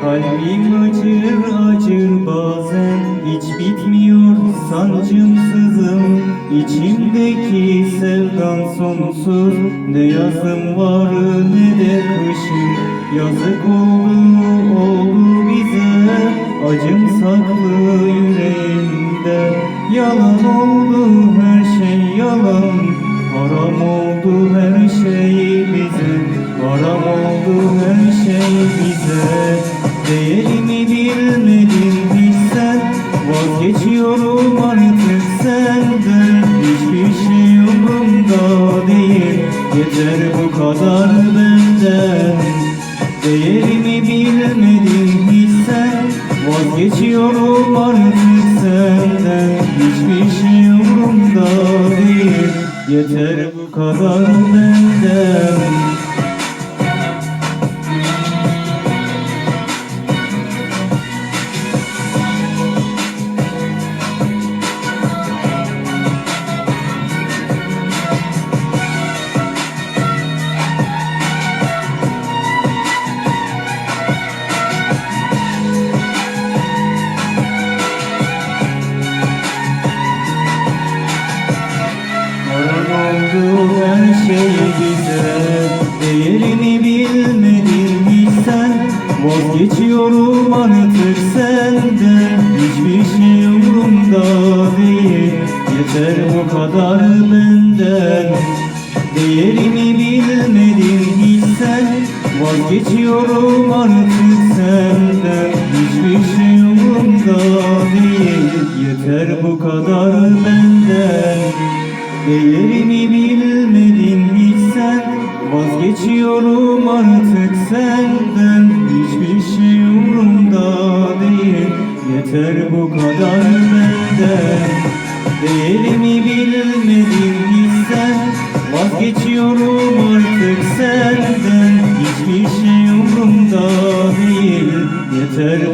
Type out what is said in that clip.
Kalbim acır acır bazen Hiç bitmiyor sancım sızım. İçimdeki sevdan sonsuz Ne yazım var ne de kışım Yazık oldu oldu bize Acım saklı yüreğimde. Yalan oldu bize Değerimi bilmedin hiç sen? Vazgeçiyorum artık senden. Hiçbir şey umurumda değil. Yeter bu kadar benden. Değerimi bilmedin hiç sen? Vazgeçiyorum artık senden. Hiçbir şey umurumda değil. Yeter bu kadar benden Oldu her şey bize Değerini bilmedin hiç sen? Vazgeçiyorum artık senden Hiçbir şey umurumda değil. Yeter bu kadar benden. Değerimi bilmedin hiç sen? Vazgeçiyorum artık senden Hiçbir şey umurumda değil. Yeter bu kadar benden Değerimi bilmedin hiç sen. Vazgeçiyorum artık senden. Hiçbir şey umurumda değil. Yeter bu kadar benden. Değerimi bilmedin hiç sen. Vazgeçiyorum artık senden. Hiçbir şey umurumda değil. Yeter